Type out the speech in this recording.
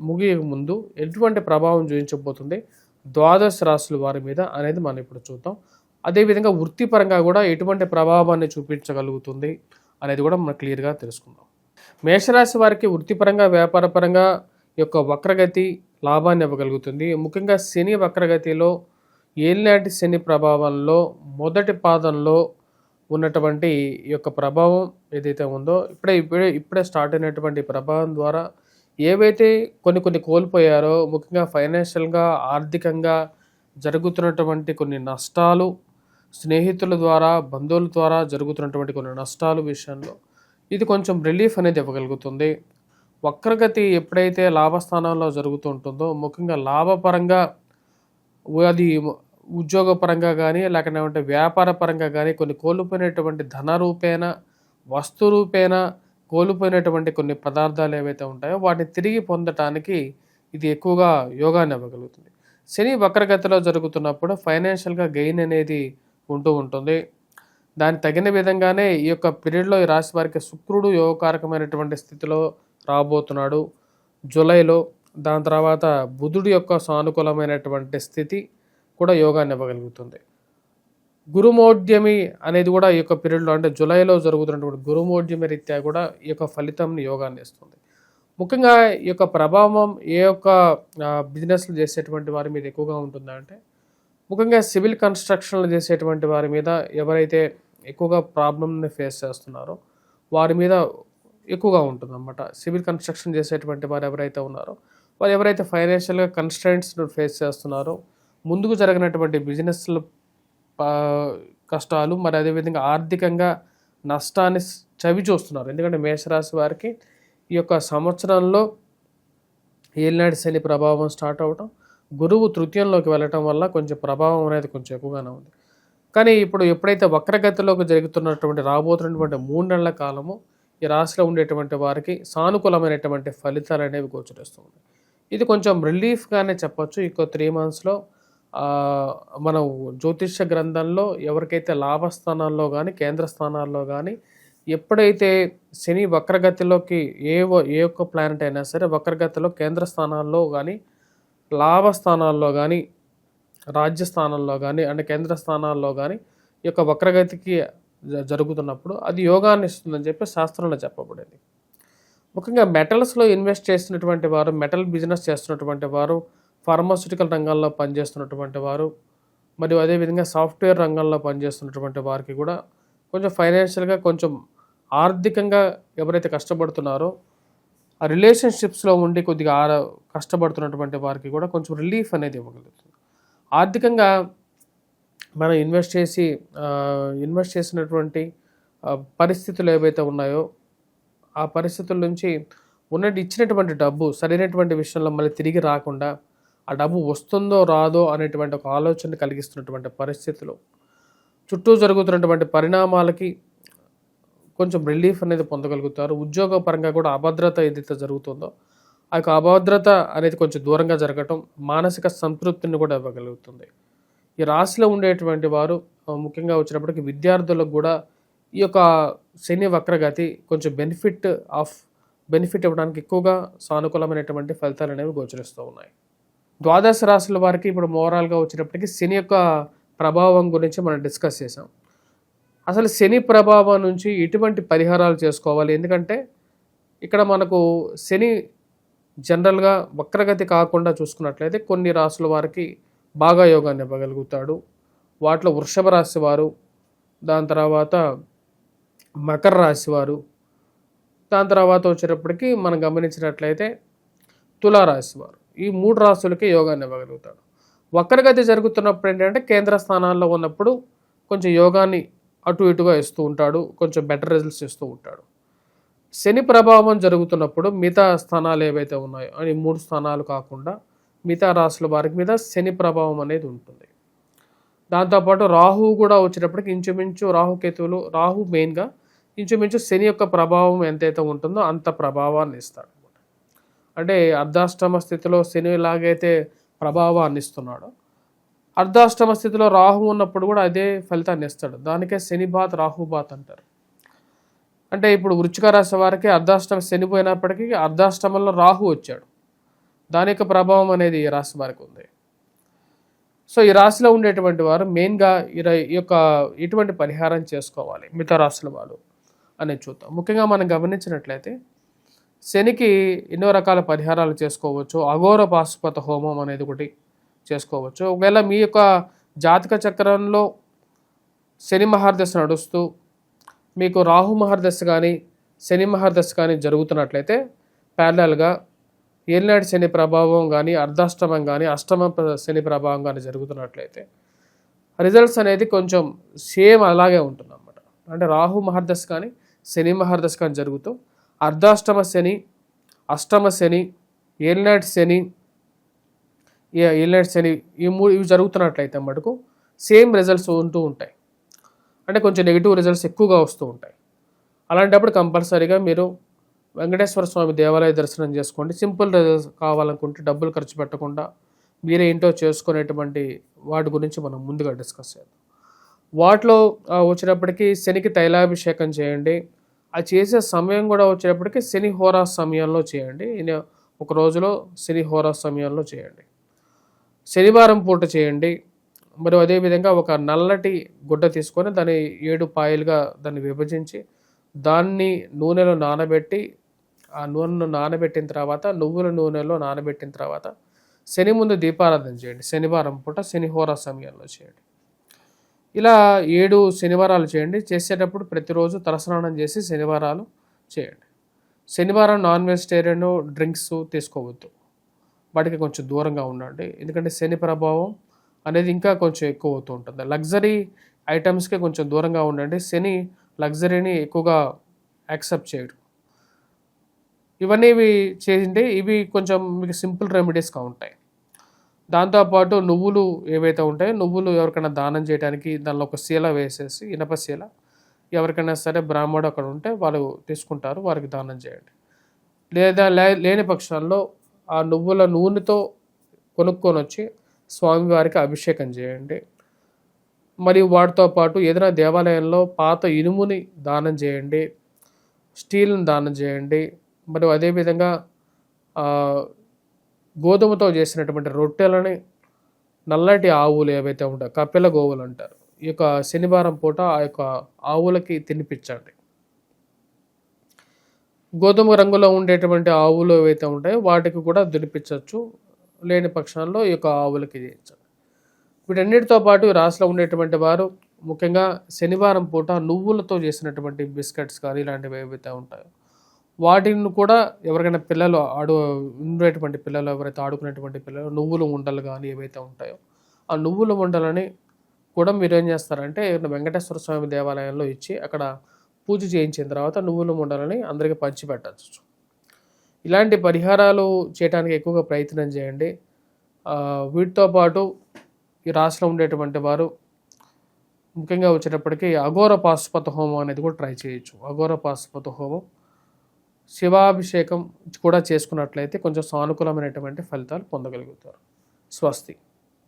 ముగియ ముందు ఎటువంటి ప్రభావం చూపించబోతుంది? ద్వాదశ రాశుల వారి మీద అనేది మనం ఇప్పుడు చూద్దాం. అదేవిధంగా వృత్తిపరంగా కూడా ఎటువంటి ప్రభావాన్ని చూపించగలుగుతుంది అనేది కూడా మనం క్లియర్గా తెలుసుకుందాం. మేషరాశి వారికి వృత్తిపరంగా వ్యాపారపరంగా యొక్క వక్రగతి లాభాన్ని ఇవ్వగలుగుతుంది. ముఖ్యంగా శని వక్రగతిలో ఏలినాటి శని ప్రభావంలో మొదటి పాదంలో ఉన్నటువంటి యొక్క ప్రభావం ఏదైతే ఉందో ఇప్పుడే ఇప్పుడే ఇప్పుడే స్టార్ట్ అయినటువంటి ప్రభావం ద్వారా ఏవైతే కొన్ని కొన్ని కోల్పోయారో ముఖ్యంగా ఫైనాన్షియల్గా ఆర్థికంగా జరుగుతున్నటువంటి కొన్ని నష్టాలు స్నేహితుల ద్వారా బంధువుల ద్వారా జరుగుతున్నటువంటి కొన్ని నష్టాలు విషయంలో ఇది కొంచెం రిలీఫ్ అనేది ఇవ్వగలుగుతుంది. వక్రగతి ఎప్పుడైతే లాభస్థానంలో జరుగుతూ ఉంటుందో ముఖ్యంగా లాభపరంగా అది ఉద్యోగపరంగా కానీ లేకపోతే వ్యాపార పరంగా కానీ కొన్ని కోల్పోయినటువంటి ధన రూపేణ వస్తు రూపేణ కోల్పోయినటువంటి కొన్ని పదార్థాలు ఏవైతే ఉంటాయో వాటిని తిరిగి పొందటానికి ఇది ఎక్కువగా యోగాన్ని ఇవ్వగలుగుతుంది. శని వక్రగతిలో జరుగుతున్నప్పుడు ఫైనాన్షియల్గా గెయిన్ అనేది ఉంటూ ఉంటుంది. దాని తగిన విధంగానే ఈ యొక్క పీరియడ్లో ఈ రాశి వారికి శుక్రుడు యోగకారకమైనటువంటి స్థితిలో రాబోతున్నాడు. జూలైలో దాని తర్వాత బుధుడి యొక్క సానుకూలమైనటువంటి స్థితి కూడా యోగాన్ని ఇవ్వగలుగుతుంది. గురుమోద్యమి అనేది కూడా ఈ యొక్క పీరియడ్లో అంటే జూలైలో జరుగుతున్నటువంటి గురుమోద్యమి రీత్యా కూడా ఈ యొక్క ఫలితంని యోగాన్ని ఇస్తుంది. ముఖ్యంగా ఈ యొక్క ప్రభావం ఏ యొక్క బిజినెస్లు చేసేటువంటి వారి మీద ఎక్కువగా ఉంటుందంటే ముఖ్యంగా సివిల్ కన్స్ట్రక్షన్లు చేసేటువంటి వారి మీద ఎవరైతే ఎక్కువగా ప్రాబ్లమ్ని ఫేస్ చేస్తున్నారో వారి మీద ఎక్కువగా ఉంటుందన్నమాట. సివిల్ కన్స్ట్రక్షన్ చేసేటువంటి వారు ఎవరైతే ఉన్నారో వారు ఎవరైతే ఫైనాన్షియల్గా కన్స్టెంట్స్ ఫేస్ చేస్తున్నారో ముందుకు జరిగినటువంటి బిజినెస్లు కష్టాలు మరి అదేవిధంగా ఆర్థికంగా నష్టాన్ని చవి చూస్తున్నారు. ఎందుకంటే మేషరాశి వారికి ఈ యొక్క సంవత్సరంలో ఏలినాటి శని ప్రభావం స్టార్ట్ అవ్వటం గురువు తృతీయంలోకి వెళ్ళటం వల్ల కొంచెం ప్రభావం అనేది కొంచెం ఎక్కువగానే ఉంది. కానీ ఇప్పుడు ఎప్పుడైతే వక్రగతిలోకి జరుగుతున్నటువంటి రాబోతున్నటువంటి మూడు నెలల కాలము ఈ రాశిలో ఉండేటువంటి వారికి సానుకూలమైనటువంటి ఫలితాలు అనేవి గోచరిస్తుంది ఇది కొంచెం రిలీఫ్గానే చెప్పొచ్చు. ఇంకో త్రీ మంత్స్లో మనం జ్యోతిష్య గ్రంథంలో ఎవరికైతే లాభస్థానాల్లో కానీ కేంద్ర స్థానాల్లో కానీ ఎప్పుడైతే శని వక్రగతిలోకి ఏ ఏ ఒక్క ప్లానెట్ అయినా సరే వక్రగతిలో కేంద్ర స్థానాల్లో కానీ లాభ స్థానాల్లో కానీ రాజ్య స్థానాల్లో కానీ అంటే కేంద్ర స్థానాల్లో కానీ ఈ యొక్క వక్రగతికి జ- జరుగుతున్నప్పుడు అది యోగాన్ని ఇస్తుందని చెప్పి శాస్త్రంలో చెప్పబడింది. ముఖ్యంగా మెటల్స్లో ఇన్వెస్ట్ చేసినటువంటి వారు మెటల్ బిజినెస్ చేస్తున్నటువంటి వారు ఫార్మాస్యూటికల్ రంగాల్లో పనిచేస్తున్నటువంటి వారు మరియు అదేవిధంగా సాఫ్ట్వేర్ రంగంలో పనిచేస్తున్నటువంటి వారికి కూడా కొంచెం ఫైనాన్షియల్గా కొంచెం ఆర్థికంగా ఎవరైతే కష్టపడుతున్నారో ఆ రిలేషన్షిప్స్లో ఉండి కొద్దిగా ఆర కష్టపడుతున్నటువంటి వారికి కూడా కొంచెం రిలీఫ్ అనేది ఇవ్వగలుగుతుంది. ఆర్థికంగా మనం ఇన్వెస్ట్ చేసి ఇన్వెస్ట్ చేసినటువంటి పరిస్థితులు ఏవైతే ఉన్నాయో ఆ పరిస్థితుల నుంచి ఉన్నట్టు ఇచ్చినటువంటి డబ్బు సరైనటువంటి విషయంలో మళ్ళీ తిరిగి రాకుండా ఆ డబ్బు వస్తుందో రాదో అనేటువంటి ఒక ఆలోచన కలిగిస్తున్నటువంటి పరిస్థితులు చుట్టూ జరుగుతున్నటువంటి పరిణామాలకి కొంచెం రిలీఫ్ అనేది పొందగలుగుతారు. ఉద్యోగ పరంగా కూడా అభద్రత ఏదైతే జరుగుతుందో ఆ యొక్క అభద్రత అనేది కొంచెం దూరంగా జరగటం మానసిక సంతృప్తిని కూడా ఇవ్వగలుగుతుంది. ఈ రాశిలో ఉండేటువంటి వారు ముఖ్యంగా వచ్చినప్పటికీ విద్యార్థులకు కూడా ఈ యొక్క శని వక్రగతి కొంచెం బెనిఫిట్ ఆఫ్ బెనిఫిట్ ఇవ్వడానికి ఎక్కువగా సానుకూలమైనటువంటి ఫలితాలు అనేవి గోచరిస్తూ ఉన్నాయి. ద్వాదశ రాశుల వారికి ఇప్పుడు మోరల్గా వచ్చినప్పటికీ శని యొక్క ప్రభావం గురించి మనం డిస్కస్ చేసాం అసలు శని ప్రభావం నుంచి ఎటువంటి పరిహారాలు చేసుకోవాలి? ఎందుకంటే ఇక్కడ మనకు శని జనరల్గా వక్రగతి కాకుండా చూసుకున్నట్లయితే కొన్ని రాసుల వారికి బాగా యోగాన్ని ఇవ్వగలుగుతాడు. వాటిలో వృషభ రాశి వారు దాని తర్వాత మకర రాశి వారు దాని తర్వాత వచ్చేటప్పటికి మనం గమనించినట్లయితే తులారాశి వారు. ఈ మూడు రాశులకే యోగాన్ని ఇవ్వగలుగుతాడు. వక్రగతి జరుగుతున్నప్పుడు ఏంటంటే కేంద్ర స్థానాల్లో ఉన్నప్పుడు కొంచెం యోగాన్ని అటు ఇటుగా ఇస్తూ ఉంటాడు కొంచెం బెటర్ రిజల్ట్స్ ఇస్తూ ఉంటాడు. శని ప్రభావం జరుగుతున్నప్పుడు మిగతా స్థానాలు ఏవైతే ఉన్నాయో అని మూడు స్థానాలు కాకుండా మిగతా రాశుల వారికి మీద శని ప్రభావం అనేది ఉంటుంది. దాంతోపాటు రాహు కూడా వచ్చేటప్పటికి ఇంచుమించు రాహుకేతువులు రాహు మెయిన్గా ఇంచుమించు శని యొక్క ప్రభావం ఎంతైతే ఉంటుందో అంత ప్రభావాన్ని ఇస్తాడు. అంటే అర్ధాష్టమ స్థితిలో శని ఎలాగైతే ప్రభావాన్ని ఇస్తున్నాడో అర్ధాష్టమ స్థితిలో రాహు ఉన్నప్పుడు కూడా అదే ఫలితాన్ని ఇస్తాడు. దానికే శని బాత్ రాహు బాత్ అంటారు. అంటే ఇప్పుడు వృచ్చిక రాశి వారికి అర్ధాష్టమ శని పోయినప్పటికీ అర్ధాష్టమంలో రాహు వచ్చాడు. దాని యొక్క ప్రభావం అనేది ఈ రాశి వారికి ఉంది. సో ఈ రాశిలో ఉండేటువంటి వారు మెయిన్గా ఈ యొక్క ఎటువంటి పరిహారం చేసుకోవాలి మిగతా రాశుల వాళ్ళు అనేది చూద్దాం. ముఖ్యంగా మనం గమనించినట్లయితే శనికి ఎన్నో రకాల పరిహారాలు చేసుకోవచ్చు. అఘోర పాశుపత హోమం అనేది ఒకటి చేసుకోవచ్చు. ఒకవేళ మీ యొక్క జాతక చక్రంలో శని మహర్దశ నడుస్తూ మీకు రాహు మహర్దశ కానీ శని మహర్దశ కానీ జరుగుతున్నట్లయితే ప్యారలల్గా ఏలినాటి శని ప్రభావం కానీ అర్ధాష్టమం కానీ అష్టమ శని ప్రభావం కానీ జరుగుతున్నట్లయితే రిజల్ట్స్ అనేది కొంచెం సేమ్ అలాగే ఉంటుంది అన్నమాట అంటే రాహు మహర్దశ కానీ శని మహర్దశ కానీ జరుగుతూ అర్ధాష్టమ శని అష్టమ శని ఏలినాటి శని ఏలినాటి శని ఈ మూడు ఇవి జరుగుతున్నట్లయితే మటుకు సేమ్ రిజల్ట్స్ ఉంటూ ఉంటాయి. అంటే కొంచెం నెగిటివ్ రిజల్ట్స్ ఎక్కువగా వస్తూ ఉంటాయి. అలాంటప్పుడు కంపల్సరీగా మీరు వెంకటేశ్వర స్వామి దేవాలయ దర్శనం చేసుకోండి. సింపుల్ రిజల్ట్స్ కావాలనుకుంటే డబ్బులు ఖర్చు పెట్టకుండా మీరే ఏంటో చేసుకునేటువంటి వాటి గురించి మనం ముందుగా డిస్కస్ చేద్దాం. వాటిలో వచ్చినప్పటికీ శనికి తైలాభిషేకం చేయండి. అది చేసే సమయం కూడా వచ్చేటప్పటికి శని హోరా సమయంలో చేయండి. ఒక రోజులో శని హోరా సమయంలో చేయండి. శనివారం పూట చేయండి. మరియు అదేవిధంగా ఒక నల్లటి గుడ్డ తీసుకొని దాన్ని ఏడు పాయలుగా దాన్ని విభజించి దాన్ని నూనెలో నానబెట్టి ఆ నూనెను నానబెట్టిన తర్వాత నువ్వుల నూనెలో నానబెట్టిన తర్వాత శని ముందు దీపారాధన చేయండి. శనివారం పూట శనిహోర సమయంలో చేయండి. ఇలా ఏడు శనివారాలు చేయండి. చేసేటప్పుడు ప్రతిరోజు తలస్నానం చేసి శనివారాలు చేయండి. శనివారం నాన్ వెజిటేరియన్ డ్రింక్స్ తీసుకోవద్దు. వాటికి కొంచెం దూరంగా ఉండండి. ఎందుకంటే శని ప్రభావం అనేది ఇంకా కొంచెం ఎక్కువ అవుతూ ఉంటుంది. లగ్జరీ ఐటమ్స్కి కొంచెం దూరంగా ఉండండి. శని లగ్జరీని ఎక్కువగా యాక్సెప్ట్ చేయడు ఇవన్నీ ఇవి చేయండి. ఇవి కొంచెం మీకు సింపుల్ రెమెడీస్గా ఉంటాయి. దాంతోపాటు నువ్వులు ఏవైతే ఉంటాయో నువ్వులు ఎవరికైనా దానం చేయడానికి దానిలో ఒక శీల వేసేసి ఇనప శీల ఎవరికైనా సరే బ్రాహ్మడు అక్కడ ఉంటే వాళ్ళు తీసుకుంటారు వారికి దానం చేయండి. లేదా లే- లేని పక్షాల్లో ఆ నువ్వుల నూనెతో కొనుక్కొని వచ్చి స్వామివారికి అభిషేకం చేయండి. మరియు వాటితో పాటు ఏదైనా దేవాలయంలో పాత ఇనుముని దానం చేయండి స్టీల్ని దానం చేయండి. మరియు అదేవిధంగా గోధుమతో చేసినటువంటి రొట్టెలని నల్లటి ఆవులు ఏవైతే ఉంటాయో కపిల గోవులు అంటారు. ఈ యొక్క శనివారం పూట ఆ యొక్క ఆవులకి తినిపించండి. గోధుమ రంగులో ఉండేటువంటి ఆవులు ఏవైతే ఉంటాయో వాటికి కూడా తినిపించవచ్చు. లేని పక్షాల్లో ఈ యొక్క ఆవులకి చేయించండి. వీటన్నిటితో పాటు రాసులో రాశిలో ఉండేటువంటి వారు ముఖ్యంగా శనివారం పూట నువ్వులతో చేసినటువంటి బిస్కెట్స్ కానీ ఇలాంటివి ఏవైతే ఉంటాయో వాటిని కూడా ఎవరికైనా పిల్లలు ఆడు ఉండేటువంటి పిల్లలు ఎవరైతే ఆడుకునేటువంటి పిల్లలు నువ్వుల ఉండలు కానీ ఏవైతే ఉంటాయో ఆ నువ్వుల ఉండలని కూడా మీరు ఏం చేస్తారంటే వెంకటేశ్వర స్వామి దేవాలయంలో ఇచ్చి అక్కడ పూజ చేయించిన తర్వాత నువ్వుల ఉండలని అందరికీ పంచిపెట్టచ్చు. ఇలాంటి పరిహారాలు చేయడానికి ఎక్కువగా ప్రయత్నం చేయండి. వీటితో పాటు ఈ రాష్ట్రంలో ఉండేటువంటి వారు ముఖ్యంగా వచ్చేటప్పటికి అఘోర పాశుపత హోమం అనేది కూడా ట్రై చేయొచ్చు. అఘోర పాశుపత హోమం శివాభిషేకం కూడా చేసుకున్నట్లయితే కొంచెం సానుకూలమైనటువంటి ఫలితాలు పొందగలుగుతారు. స్వస్తి.